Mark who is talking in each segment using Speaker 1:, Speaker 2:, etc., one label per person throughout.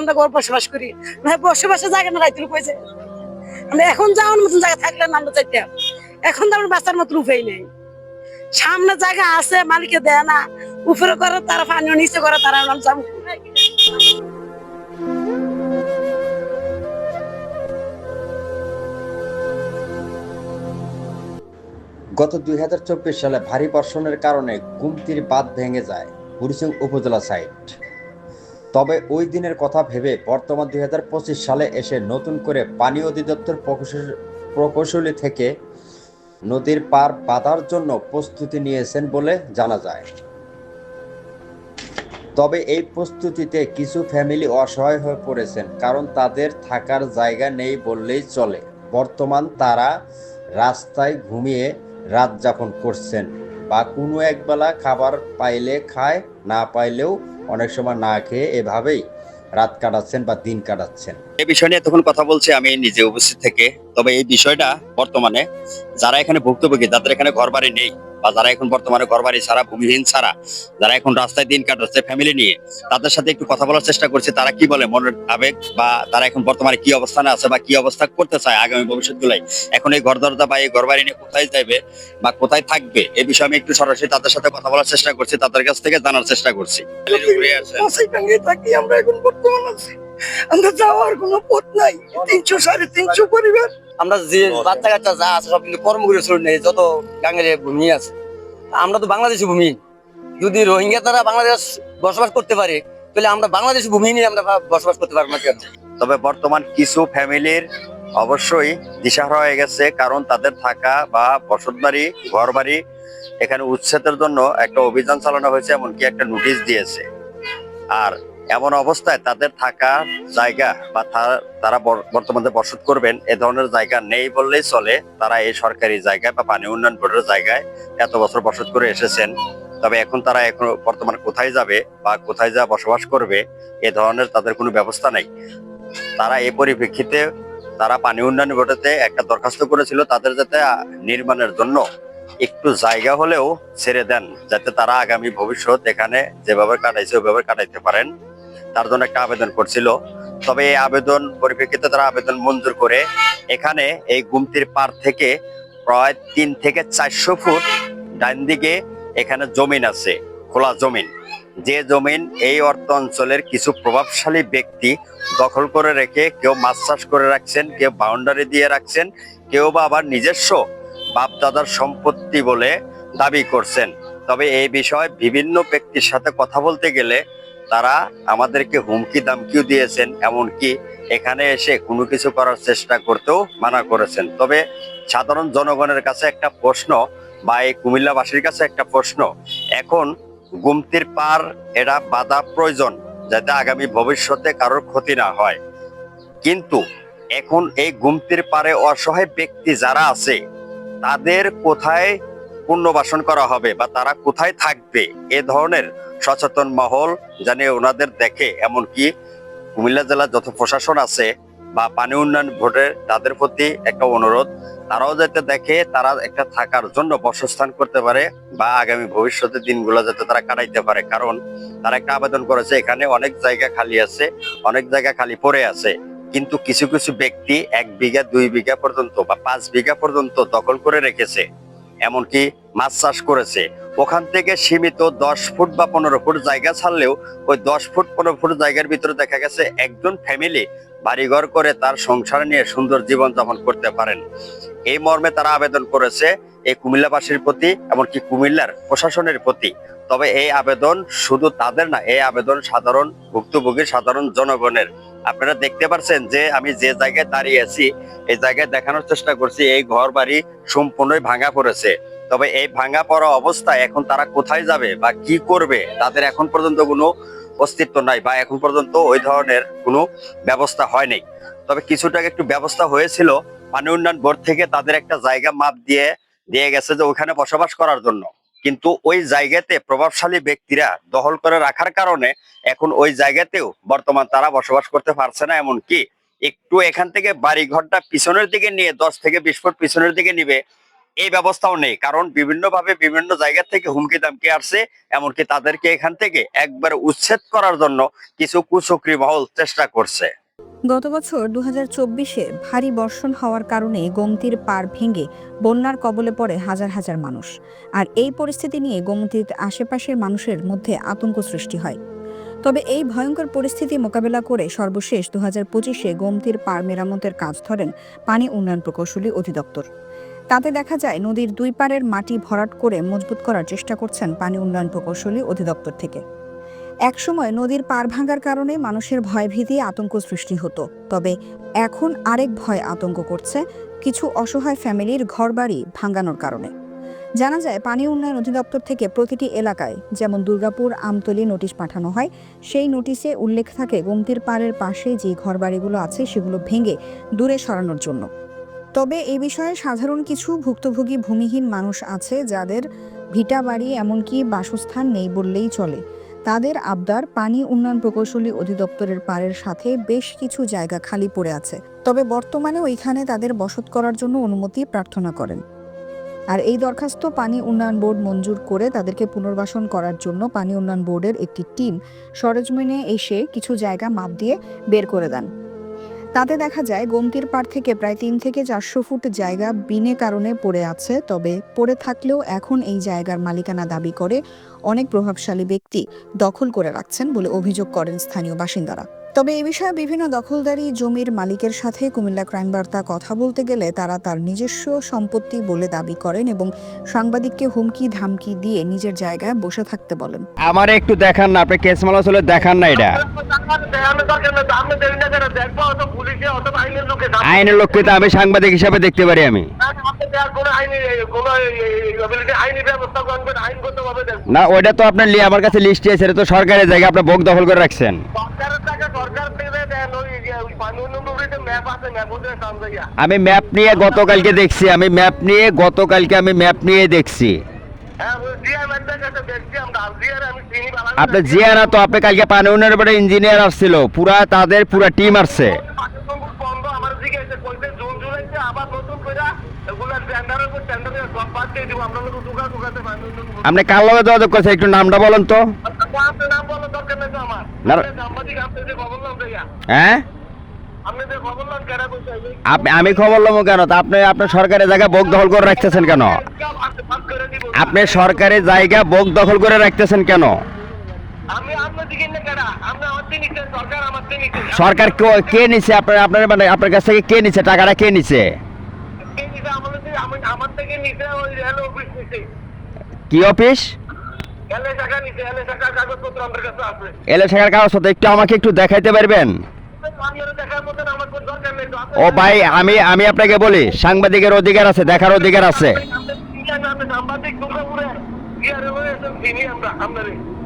Speaker 1: আমরা ঘর বসবাস করি। না বসবাসের জায়গা না রাইতে কইছে আমরা এখন যাওয়ার মতন জায়গা থাকলে আমরা চাইতাম। এখন তো আমরা বাঁচার মতন উপায় নেই। সামনে জায়গা আছে, মালিকে দেয় না। উপরে করে তারা পানিও, নিচে করে তারা যাব
Speaker 2: গত দুই হাজার চব্বিশ সালে ভারী বর্ষণের কারণে গুমতির বাঁধ ভেঙে যায় বুড়িচং উপজেলা সাইট। তবে ওই দিনের কথা ভেবে বর্তমান দুই হাজার পঁচিশ সালে এসে নতুন করে পানি অধিদপ্তর প্রকৌশল- প্রকৌশলী থেকে নদীর পার বাঁধার জন্য প্রস্তুতি নিয়েছেন বলে জানা যায়। তবে এই প্রস্তুতিতে কিছু ফ্যামিলি অসহায় হয়ে পড়েছেন, কারণ তাদের থাকার জায়গা নেই বললেই চলে। বর্তমান তারা রাস্তায় ঘুমিয়ে রাত যাপন করছেন, বা কোনো একবেলা খাবার পাইলে খায়, না পাইলেও অনেক সময় না খেয়ে এভাবেই রাত কাটাচ্ছেন বা দিন কাটাচ্ছেন।
Speaker 3: এই বিষয় নিয়ে তখন কথা বলছি আমি নিজে উপস্থিত থেকে। তবে এই বিষয়টা বর্তমানে যারা এখানে ভুক্তভোগী, যাদের এখানে ঘর বাড়ি নেই বা যারা এখন বর্তমানে ঘর বাড়ি ছাড়া, ভূমিহীন ছাড়া, যারা এখন রাস্তায় দিন কাটাচ্ছে ফ্যামিলি নিয়ে, তাদের সাথে একটু কথা বলার চেষ্টা করছি, তারা কি বলে মনের আবেগ বা তারা এখন বর্তমানে কি অবস্থানে আছে বা কি অবস্থা করতে চায় আগামী ভবিষ্যৎ গুলাই এখন এই ঘর দরজা বা এই ঘর বাড়ি নিয়ে কোথায় যাবে বা কোথায় থাকবে? এ বিষয়ে আমি একটু সরাসরি তাদের সাথে কথা বলার চেষ্টা করছি, তাদের কাছ থেকে জানার চেষ্টা করছি।
Speaker 1: আমরা এখন বর্তমান আছি? আমরা যাওয়ার কোনো পথ নাই। তিনশো সাড়ে তিনশো পরিবার।
Speaker 4: আমরা যে বাচ্চা কাচ্চা যা আছে সব কিন্তু কর্ম করে চলে নেই যত গাঙ্গের ভূমি আছে আমরা তো বাংলাদেশি ভূমি। যদি রোহিঙ্গা তারা বাংলাদেশ বসবাস করতে পারে তাহলে আমরা বাংলাদেশি ভূমি নিয়ে আমরা বসবাস করতে পারব না কেন?
Speaker 3: তবে বর্তমান কিছু ফ্যামিলির অবশ্যই দিশাহারা হয়ে গেছে কারণ তাদের থাকা বা বসতবাড়ি ঘর বাড়ি এখানে উচ্ছেদের জন্য একটা অভিযান চালানো হয়েছে এমনকি একটা নোটিশ দিয়েছে। আর এমন অবস্থায় তাদের থাকা জায়গা বা তারা বর- বর্তমানে বসত করবেন, এ ধরনের জায়গা নেই বললেই চলে। তারা এই সরকারি জায়গায় বা পানি উন্নয়ন বোর্ডের জায়গায় এত বছর বসত করে এসেছেন। তবে এখন তারা এখন বর্তমানে কোথায় যাবে বা কোথায় যা বসবাস করবে, এ ধরনের তাদের কোনো ব্যবস্থা নাই। তারা এই পরিপ্রেক্ষিতে তারা পানি উন্নয়ন বোর্ডেতে একটা দরখাস্ত করেছিল তাদের যাতে নির্মাণের জন্য। একটু জায়গা হলেও ছেড়ে দেন, যাতে তারা আগামী ভবিষ্যৎ এখানে যেভাবে কাটাইছে, ওইভাবে কাটাইতে পারেন। তার জন্য একটা আবেদন করছিল। তবে এই আবেদন পরিপ্রেক্ষিতে তারা আবেদন মঞ্জুর করে এখানে এই গুমতির পার থেকে প্রায় তিন থেকে চারশো ফুট ডান দিকে এখানে জমিন আছে, খোলা জমিন। যে জমিন এই অর্থ অঞ্চলের কিছু প্রভাবশালী ব্যক্তি দখল করে রেখে কেউ মাছ চাষ করে রাখছেন, কেউ বাউন্ডারি দিয়ে রাখছেন, কেউ বা আবার নিজস্ব বাপদাদার সম্পত্তি বলে দাবি করছেন। তবে এই বিষয়ে বিভিন্ন ব্যক্তির সাথে কথা বলতে গেলে তারা আমাদেরকে হুমকি দামকিও দিয়েছেন, এমনকি এখানে এসে কোনো কিছু করার চেষ্টা করতেও মানা করেছেন। তবে সাধারণ জনগণের কাছে একটা প্রশ্ন বা এই কুমিল্লাবাসীর কাছে একটা প্রশ্ন, এখন গুমতির পার এটা বাধা প্রয়োজন যাতে আগামী ভবিষ্যতে কারোর ক্ষতি না হয়। কিন্তু এখন এই গুমতির পারে অসহায় ব্যক্তি যারা আছে, তাদের কোথায় পুনর্বাসন করা হবে বা তারা কোথায় থাকবে, এ ধরনের সচেতন মহল জানে ওনাদের দেখে। এমনকি কুমিল্লা জেলার যত প্রশাসন আছে বা পানি উন্নয়ন বোর্ডের তাদের প্রতি একটা অনুরোধ, তারাও যাতে দেখে তারা একটা থাকার জন্য বসস্থান করতে পারে বা আগামী ভবিষ্যতে দিনগুলো যাতে তারা কাটাইতে পারে। কারণ তারা একটা আবেদন করেছে, এখানে অনেক জায়গা খালি আছে, অনেক জায়গা খালি পড়ে আছে। কিন্তু কিছু কিছু ব্যক্তি এক বিঘা, দুই বিঘা পর্যন্ত বা পাঁচ বিঘা পর্যন্ত দখল করে রেখেছে। এমনকি মাছ চাষ করেছে। ওখান থেকে সীমিত দশ ফুট বা পনেরো ফুট জায়গা ছাড়লেও ওই দশ ফুট, পনেরো ফুট জায়গার ভিতরে দেখা গেছে একজন ফ্যামিলি বাড়িঘর করে তার সংসার নিয়ে সুন্দর জীবন যাপন করতে পারেন। এই মর্মে তারা আবেদন করেছে এই কুমিল্লাবাসীর প্রতি এমনকি কুমিল্লার প্রশাসনের প্রতি। তবে এই আবেদন শুধু তাদের না, এই আবেদন সাধারণ ভুক্তভোগী, সাধারণ জনগণের। আপনারা দেখতে পাচ্ছেন যে আমি যে জায়গায় দাঁড়িয়ে আছি, এই জায়গায় দেখানোর চেষ্টা করছি, এই ঘর বাড়ি সম্পূর্ণই ভাঙা পড়েছে। তবে এই ভাঙা পড়া অবস্থায় এখন তারা কোথায় যাবে বা কি করবে, তাদের এখন পর্যন্ত কোনো অস্তিত্ব নাই বা এখন পর্যন্ত ওই ধরনের কোনো ব্যবস্থা হয়নি। তবে কিছুটা একটু ব্যবস্থা হয়েছিল, পানি উন্নয়ন বোর্ড থেকে তাদের একটা জায়গা মাপ দিয়ে দিয়ে গেছে যে ওখানে বসবাস করার জন্য। কিন্তু ওই জায়গাতে প্রভাবশালী ব্যক্তিরা দখল করে রাখার কারণে এখন ওই জায়গাতেও বর্তমান তারা বসবাস করতে পারছে না, এমনকি একটু এখান থেকে বাড়ি ঘরটা পিছনের দিকে নিয়ে দশ থেকে বিশ ফুট পিছনের দিকে নিবে, এই ব্যবস্থাও নেই। কারণ বিভিন্নভাবে বিভিন্ন জায়গা থেকে হুমকি দামকি আসছে, এমনকি তাদেরকে এখান থেকে একবার উচ্ছেদ করার জন্য কিছু কুচক্রি মহল চেষ্টা করছে।
Speaker 5: গত বছর দু চব্বিশে ভারী বর্ষণ হওয়ার কারণে গোমতীর পার ভেঙে বন্যার কবলে পড়ে হাজার হাজার মানুষ। আর এই পরিস্থিতি নিয়ে গোমতীর আশেপাশের মানুষের মধ্যে আতঙ্ক সৃষ্টি হয়। তবে এই ভয়ঙ্কর পরিস্থিতি মোকাবেলা করে সর্বশেষ দু হাজার পঁচিশে গোমতীর পার মেরামতের কাজ ধরেন পানি উন্নয়ন প্রকৌশলী অধিদপ্তর। তাতে দেখা যায় নদীর দুই পারের মাটি ভরাট করে মজবুত করার চেষ্টা করছেন পানি উন্নয়ন প্রকৌশলী অধিদপ্তর থেকে। একসময় নদীর পার ভাঙার কারণে মানুষের ভয়ভীতি আতঙ্ক সৃষ্টি হতো। তবে এখন আরেক ভয় আতঙ্ক করছে, কিছু অসহায় ফ্যামিলির ঘরবাড়ি ভাঙানোর কারণে। জানা যায় পানি উন্নয়ন অধিদপ্তর থেকে প্রতিটি এলাকায়, যেমন দুর্গাপুর, আমতলি নোটিশ পাঠানো হয়। সেই নোটিশে উল্লেখ থাকে, গোমতির পাড়ের পাশে যে ঘরবাড়িগুলো আছে, সেগুলো ভেঙে দূরে সরানোর জন্য। তবে এ বিষয়ে সাধারণ কিছু ভুক্তভোগী ভূমিহীন মানুষ আছে, যাদের ভিটা বাড়ি এমনকি বাসস্থান নেই বললেই চলে। তাদের আবদার পানি উন্নয়ন প্রকৌশলী অধিদপ্তরের পাড়ের সাথে বেশ কিছু জায়গা খালি পড়ে আছে। তবে বর্তমানে ওইখানে তাদের বসত করার জন্য অনুমতি প্রার্থনা করেন। আর এই দরখাস্ত পানি উন্নয়ন বোর্ড মঞ্জুর করে তাদেরকে পুনর্বাসন করার জন্য পানি উন্নয়ন বোর্ডের একটি টিম সরেজমিনে এসে কিছু জায়গা মাপ দিয়ে বের করে দেন। তাতে দেখা যায় গোমতির পাড় থেকে প্রায় তিন থেকে চারশো ফুট জায়গা বিনে কারণে পড়ে আছে, তবে পড়ে থাকলেও এখন এই জায়গার মালিকানা দাবি করে অনেক প্রভাবশালী ব্যক্তি দখল করে রাখছেন বলে অভিযোগ করেন স্থানীয় বাসিন্দারা। তবে এই বিষয়ে বিভিন্ন দখলদারি জমির মালিকের সাথে কুমিল্লা ক্রাইম বার্তা কথা বলতে গেলে তারা তার নিজস্ব সম্পত্তি বলে দাবি করেন এবং সাংবাদিককে হুমকি ধামকি দিয়ে নিজের জায়গায় বসে থাকতে বলেন।
Speaker 6: আমার একটু দেখান না আপনি কেস মালা চলে দেখান না এটা। আইনের লোককে তো আমি সাংবাদিক হিসাবে দেখতে পারি আমি। না ওইটা তো আপনার আমার কাছে লিস্ট আছে এটা তো সরকারের জায়গা আপনি ভোগ দখল করে রাখছেন। আমি ম্যাপ নিয়ে গতকালকে দেখছি আমি ম্যাপ নিয়ে গতকালকে আমি ম্যাপ নিয়ে দেখছি। আপনি জিয়া না তো আপনি কালকে পানি উন্নয়নের পরে ইঞ্জিনিয়ার আসছিল পুরা তাদের পুরা টিম আসছে। আপনি কার লগে যোগাযোগ করছেন একটু নামটা বলেন তো। হ্যাঁ? আপনি আমি খবর লমো কেন? তা আপনি আপনার সরকারি জায়গা বোক দখল করে রাখতেছেন কেন? আপনি সরকারি জায়গা বোক দখল করে রাখতেছেন কেন?
Speaker 7: সরকার
Speaker 6: কে- নিছে? আপনার আপনার মানে আপনার কাছ থেকে কে নিছে? টাকাটা কে নিছে?
Speaker 7: কে অফিস?
Speaker 6: কি অফিস
Speaker 7: এলে টাকা নিচ্ছে কাগজপত্র আমার কাছে আছে।
Speaker 6: এলে শাখার কাগজপত্র একটু আমাকে একটু দেখাইতে পারবেন? ও ভাই, আমি আমি আপনাকে বলি, সাংবাদিকের অধিকার আছে, দেখার অধিকার আছে।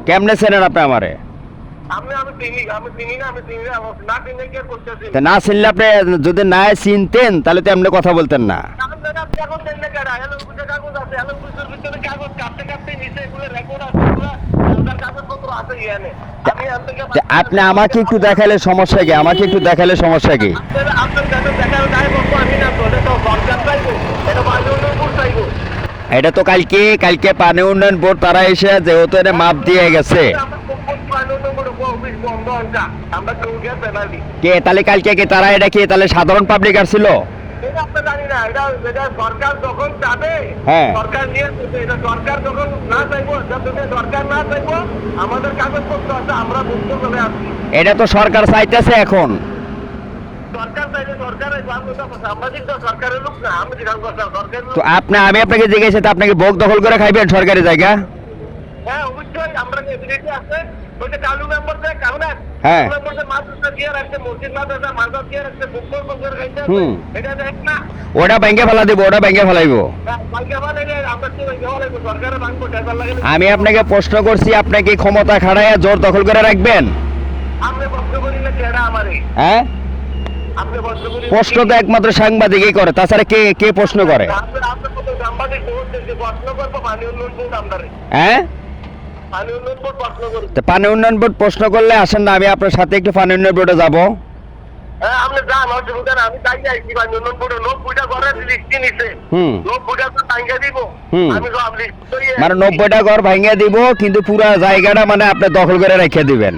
Speaker 6: কেমনে চেনেন আপনি আমারে?
Speaker 7: না
Speaker 6: চিনলে আপনি যদি না চিনতেন, তাহলে তো এমনি কথা বলতেন না।
Speaker 7: আপনারা কাগজ দেন না কেডা? এলো অফিসে কাগজ আছে। এলো অফিসের ভিতরে কাগজ কাটতে কাটতে নিচে এগুলো রেকর্ড আছে আপনার কাগজপত্র আছে ইয়ানে। আমি আপনাকে
Speaker 6: তা আপনি আমাকে একটু দেখালে সমস্যা কি? আমাকে একটু দেখালে সমস্যা কি?
Speaker 7: এটা তো
Speaker 6: কালকে কালকে পানি উন্নয়ন বোর্ড তারা এসে যেহেতু এটা মাপ দিয়ে গেছে। কে? তাহলে কালকে কি তারা এটা কি তাহলে সাধারণ পাবলিক আসছিল
Speaker 7: এটা আমরা জানি না এটা এটা সরকার যখন চাবে
Speaker 6: হ্যাঁ।
Speaker 7: সরকার নিয়ে এটা সরকার যখন না চাইব সরকার না চাইব আমাদের কাগজপত্র আছে আমরা মুক্ত করে আসছি
Speaker 6: এটা তো সরকার চাইতেছে এখন।
Speaker 7: তো
Speaker 6: আপনি আমি আপনাকে জিজ্ঞেস আপনাকে ভোগ দখল করে খাইবেন সরকারি জায়গা?
Speaker 7: হ্যাঁ অবশ্যই আমরা আছে। ওইটা
Speaker 6: হ্যাঁ। ওটা ব্যাংকে ফেলা দিব ওটা ব্যাংকে ফেলাইব।
Speaker 7: লাগে
Speaker 6: আমি আপনাকে প্রশ্ন করছি আপনি কি ক্ষমতা খাড়াইয়া জোর দখল করে রাখবেন? হ্যাঁ? প্রশ্ন তো একমাত্র সাংবাদিকই করে তাছাড়া কে কে প্রশ্ন করে? হ্যাঁ?
Speaker 7: পানি উন্নয়ন বোর্ড প্রশ্ন
Speaker 6: করলে আসেন না আমি আপনার সাথে একটু পানি উন্নয়ন বোর্ডে যাব।
Speaker 7: হ্যাঁ আপনি যান অসুবিধা না আমি তাই যাইছি বা নব্বইটা নব্বইটা ঘরে লিস্টি নিছে।
Speaker 6: হুম।
Speaker 7: নব্বইটা তো টাঙ্গা দিব। আমি সব লিস্ট
Speaker 6: মানে নব্বইটা ঘর ভাঙিয়ে দিব কিন্তু পুরো জায়গাটা মানে আপনি দখল করে রেখে দিবেন।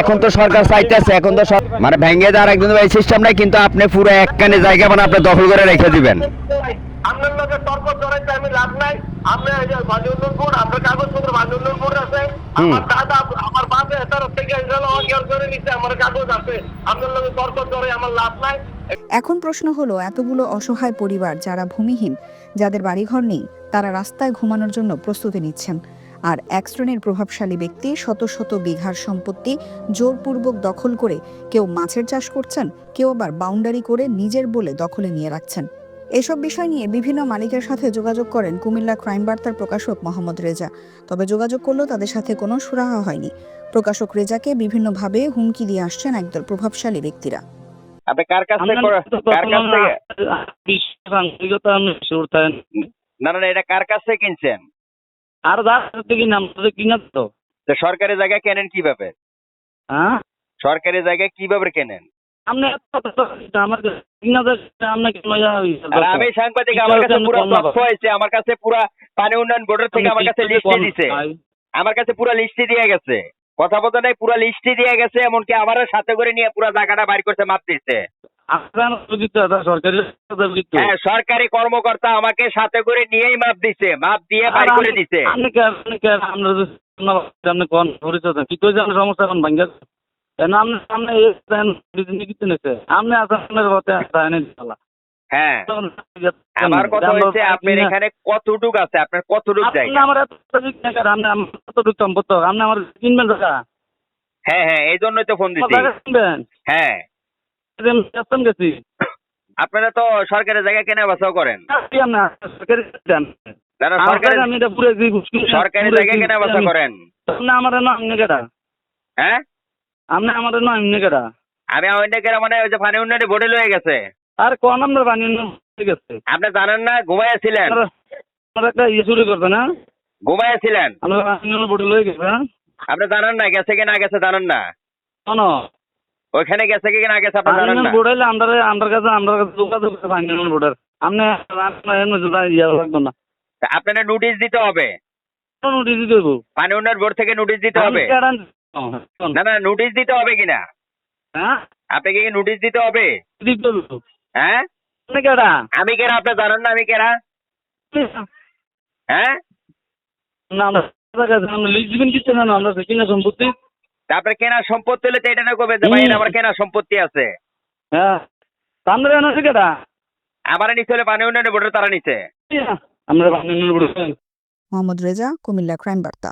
Speaker 6: এখন তো সরকার চাইতেছে এখন তো মানে ভেঙে দেওয়ার একদম এই সিস্টেম নাই কিন্তু আপনি পুরো একখানে জায়গা মানে আপনি দখল করে রেখে দিবেন।
Speaker 7: আপনার লোকের তর্ক জড়াইতে আমি লাভ নাই। আপনি এই যে বাজুল্লুরপুর আপনার কাগজপত্র বাজুল্লুরপুর আছে। আমার দাদা আমার বাপে তার থেকে ইনশাল্লাহ করে নিচ্ছে আমার কাগজ আছে। আপনার লোকের তর্ক জড়াই আমার লাভ নাই।
Speaker 5: এখন প্রশ্ন হলো এতগুলো অসহায় পরিবার যারা ভূমিহীন যাদের বাড়িঘর নেই তারা রাস্তায় ঘুমানোর জন্য প্রস্তুতি নিচ্ছেন। আর এক শ্রেণির প্রভাবশালী ব্যক্তি শত শত বিঘার সম্পত্তি জোরপূর্বক দখল করে কেউ মাছের চাষ করছেন কেউ আবার বাউন্ডারি করে নিজের বলে দখলে নিয়ে রাখছেন। এসব বিষয় নিয়ে বিভিন্ন মালিকের সাথে যোগাযোগ করেন কুমিল্লা ক্রাইম বার্তার প্রকাশক মোহাম্মদ রেজা। তবে যোগাযোগ করলেও তাদের সাথে কোনো সুরাহা হয়নি। প্রকাশক রেজাকে বিভিন্নভাবে হুমকি দিয়ে আসছেন একদল প্রভাবশালী ব্যক্তিরা।
Speaker 6: আপনি কার কাছ থেকে কার কাছ থেকে? না। না এটা কার কাছ থেকে কিনছেন?
Speaker 8: আর থেকে নাম কিনা তো।
Speaker 6: তো সরকারি জায়গা কেনেন কীভাবে?
Speaker 8: হ্যাঁ?
Speaker 6: সরকারি জায়গা কীভাবে কেনেন?
Speaker 8: আমার
Speaker 6: আমি সাংবাদিক কাছে পুরো তথ্য হয়েছে আমার কাছে পুরো পানি উন্নয়ন বোর্ডের থেকে আমার কাছে লিস্টে দিছে। আমার কাছে পুরো লিস্টে দিয়ে গেছে। কথা বলতে নাই পুরো লিস্টে দিয়ে গেছে এমনকি আমার সাথে করে নিয়ে পুরো জায়গাটা বাইর করতে মাপ দিচ্ছে
Speaker 8: সরকারি
Speaker 6: হ্যাঁ সরকারি কর্মকর্তা আমাকে সাথে করে নিয়েই মাপ দিছে মাপ দিয়ে বাইর করে দিছে।
Speaker 8: আপনি কোন সমস্যা এখন ভাঙ্গা? কেন আপনি সামনে নেছে আপনি আপনার পথে আছেন
Speaker 6: হ্যাঁ। আমার কথা হচ্ছে আপনার এখানে কতটুক আছে আপনার কতটুক
Speaker 8: আপনি আমার এত দিক আপনি আমার কতটুকু সম্পত্তি আপনি আমার কিনবেন টাকা
Speaker 6: হ্যাঁ হ্যাঁ এই জন্যই তো ফোন দিছি। হ্যাঁ।
Speaker 8: গেছি।
Speaker 6: আপনারা তো সরকারি জায়গা কেনা বেচাও করেন।
Speaker 8: আপনি সরকারি
Speaker 6: যারা সরকারি জায়গা কেনা বেচা করেন।
Speaker 8: আমার না এমনি
Speaker 6: হ্যাঁ?
Speaker 8: আপনি না কেটা
Speaker 6: আমি মানে ওই যে পানি উন্নয়নে বোর্ডে লয়ে গেছে।
Speaker 8: আর কোন ঠিক আছে
Speaker 6: আপনি জানেন না ঘুমাইয়াছিলেন
Speaker 8: একটা ইয়ে শুরু করবে না
Speaker 6: ঘুমাইয়াছিলেন
Speaker 8: বড় লয়ে গেছে হ্যাঁ?
Speaker 6: আপনি জানেন না গেছে কি না গেছে জানেন না।
Speaker 8: কেন?
Speaker 6: ওইখানে গেছে কি না গেছে আপনি জানেন না।
Speaker 8: বোর্ডাইলে আমরা আমরা কাছে আমরা কাছে যোগাযোগ বোর্ডের আপনি আপনার ইয়ে লাগবে না।
Speaker 6: আপনারা নোটিশ দিতে হবে।
Speaker 8: নোটিশ দিতে হইব?
Speaker 6: পানি উন্নয়ন বোর্ড থেকে নোটিশ দিতে হবে। না না নোটিশ দিতে হবে কিনা?
Speaker 8: হ্যাঁ?
Speaker 6: আপনাকে কি নোটিশ দিতে হবে? হ্যাঁ?
Speaker 8: কেডা?
Speaker 6: আমি আপনি জানেন না আমি হ্যাঁ?
Speaker 8: না আমরা আমরা লিজ দিবেন কিচ্ছে না আমরা কিনা সম্পত্তি।
Speaker 6: তারপরে কেনা সম্পত্তি হলে তো এটা না করবে যে ভাই এটা আমার কেনা সম্পত্তি আছে।
Speaker 8: হ্যাঁ। আমরা এনে কেডা?
Speaker 6: আমার নিচে হলে পানি উন্নয়ন বোর্ডের তারা নিচে।
Speaker 8: আমরা বানিয়ে বড়
Speaker 5: মোহাম্মদ রেজা কুমিল্লা ক্রাইম বার্তা